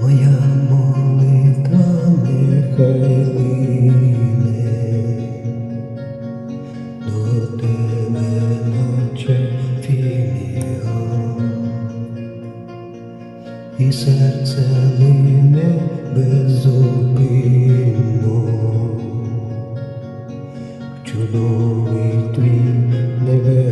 Моя молитва нехай лине. До тебе, наче філіал, і серце лине беззупинно, в чудовий твій небесний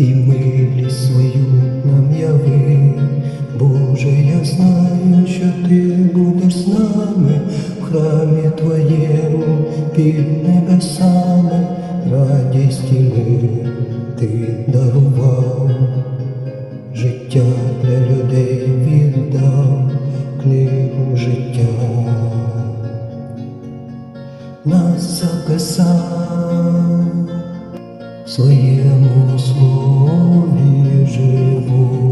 і милість свою нам яви. Боже, я знаю, що ти будеш з нами в храмі Твоєму під небесами, радість і ти дарував. Життя для людей віддав книгу життя, нас записав своєму слові живому,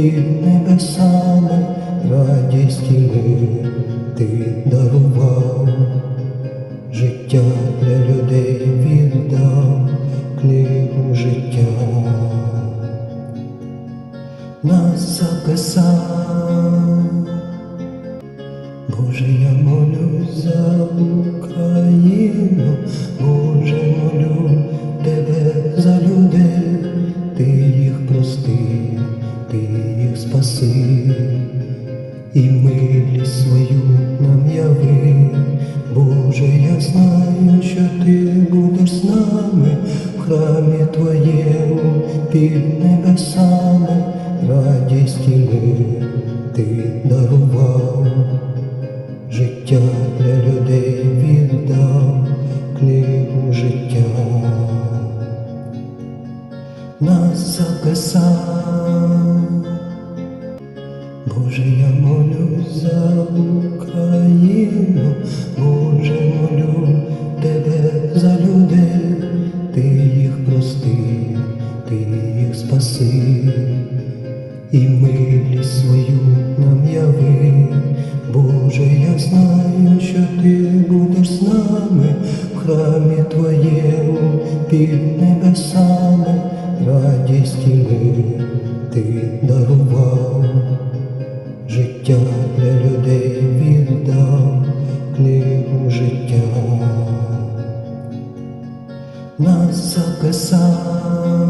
під небесами, радість і ти під небесами, радість і мир ти дарував. Життя спаси, і милість свою нам яви. Боже, я знаю, що ти будеш з нами в храмі Твоєму під небесами, радість і ти дарував життя для людей віддав книгу життя, нас записав.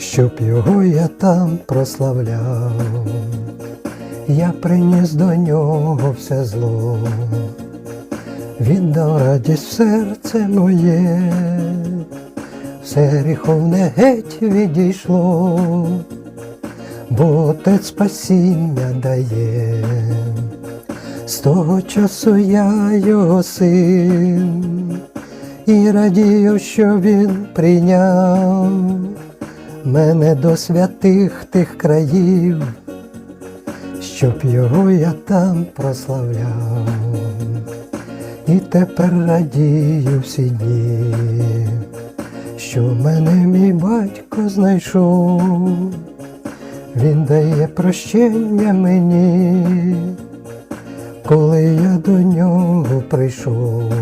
щоб його я там прославляв. Я приніс до нього все зло, він дав радість в серце моє, все гріховне геть відійшло, бо Отець спасіння дає. З того часу я його син. І радію, що він прийняв мене до святих тих країв, щоб його я там прославляв. І тепер радію всі дні, що мене мій батько знайшов, він дає прощення мені, коли я до нього прийшов.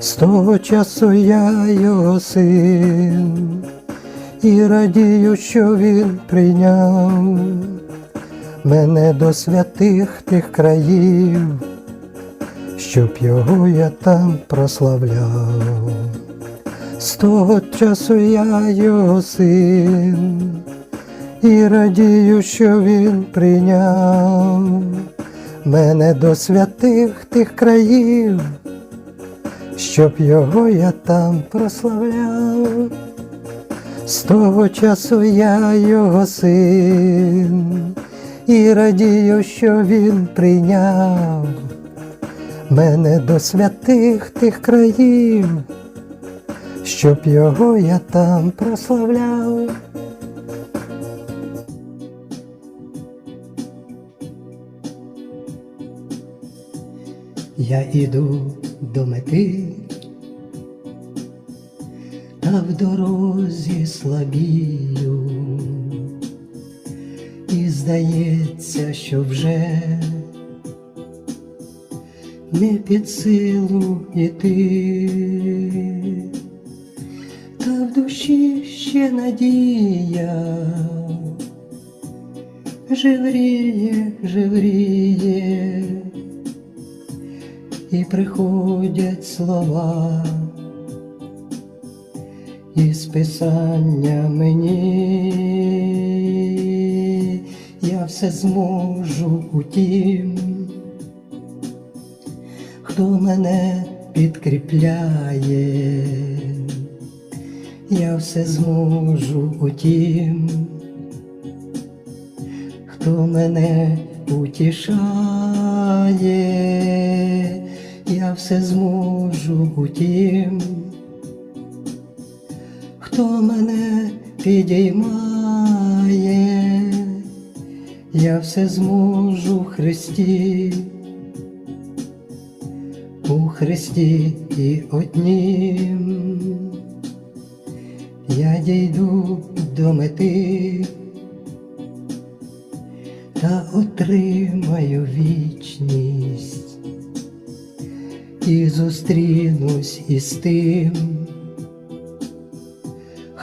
З того часу я його син і радію, що він прийняв мене до святих тих країв, щоб його я там прославляв. З того часу я його син і радію, що він прийняв мене до святих тих країв, щоб його я там прославляв. З того часу я його син і радію, що він прийняв мене до святих тих країв, щоб його я там прославляв. Я іду до мети, та в дорозі слабію, і здається, що вже не під силу іти, та в душі ще надія, живріє, живріє, і приходять слова із писання мені, я все зможу утім, хто мене підкріпляє, я все зможу утім, хто мене утішає, я все зможу утім хто мене підіймає, я все зможу в Христі, у Христі і однім, я дійду до мети та отримаю вічність і зустрінусь із тим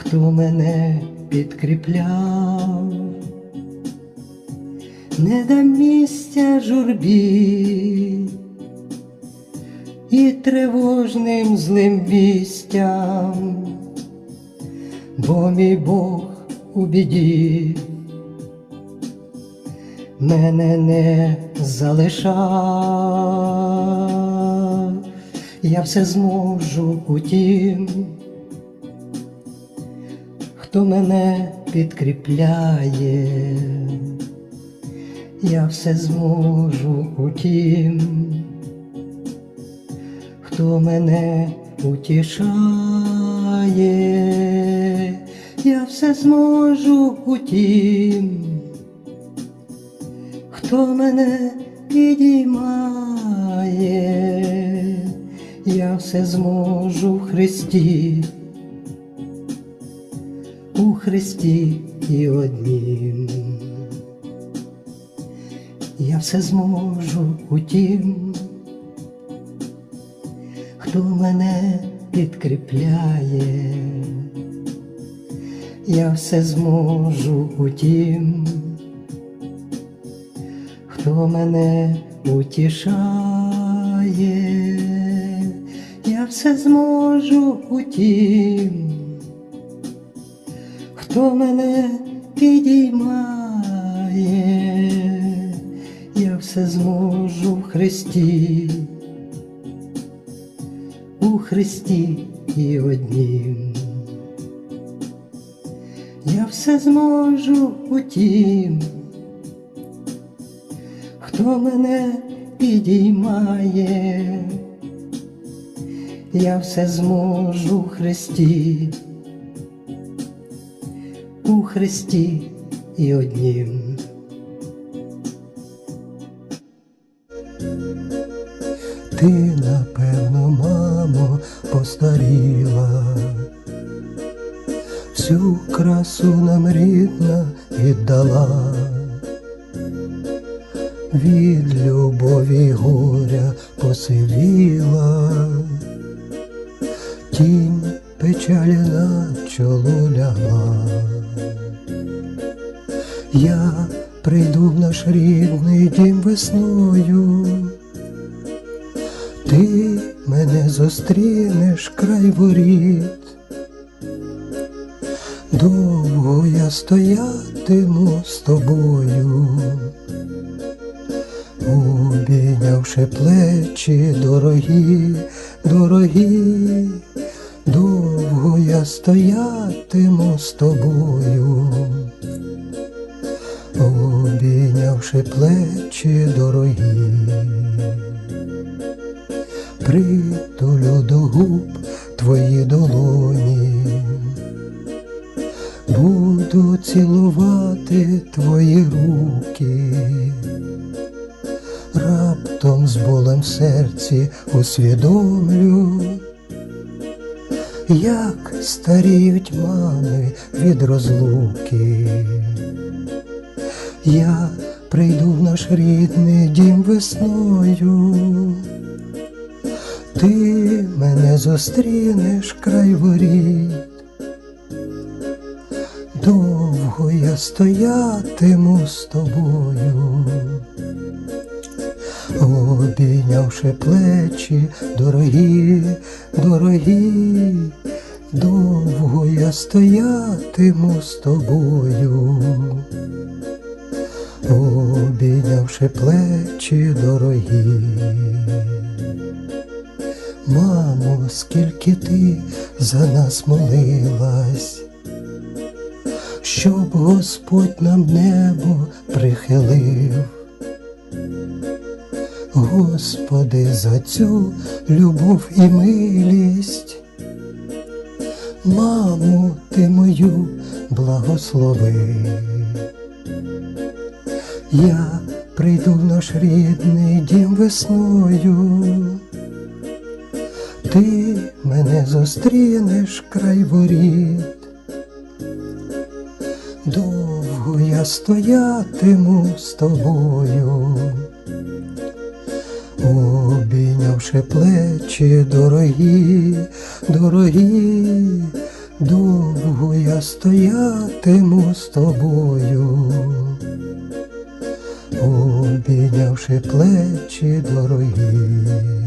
хто мене підкріпляв, не дам місця журбі і тривожним злим вістям, бо мій Бог у біді мене не залишав, я все зможу утім хто мене підкріпляє, я все зможу утім, хто мене утішає, я все зможу утім, хто мене підіймає, я все зможу в Христі Христі і однім. Я все зможу утім, хто мене підкріпляє, я все зможу утім, хто мене утішає, я все зможу утім хто мене підіймає, я все зможу в Христі, у Христі і однім. Я все зможу утім, хто мене підіймає, я все зможу в Христі, у Христі і однім. Ти, напевно, мамо, постаріла, всю красу нам рідна віддала, від любові горя посивіла, тінь печалі на чоло лягла. Я прийду в наш рідний дім весною. Ти мене зустрінеш край воріт, довго я стоятиму з тобою, обійнявши плечі дорогі, дорогі, довго я стоятиму з тобою, обійнявши плечі дорогі притулю до губ твої долоні, буду цілувати твої руки, раптом з болем серці усвідомлю, як старіють мами від розлуки. Я прийду в наш рідний дім весною. Ти мене зустрінеш край воріт, довго я стоятиму з тобою, обійнявши плечі дорогі, дорогі, довго я стоятиму з тобою, обійнявши плечі дорогі. Мамо, скільки ти за нас молилась, щоб Господь нам небо прихилив. Господи, за цю любов і милість, маму, ти мою благослови. Я прийду в наш рідний дім весною. Ти мене зустрінеш край воріт, довго я стоятиму з тобою, обійнявши плечі дорогі, дорогі, довго я стоятиму з тобою, обійнявши плечі дорогі.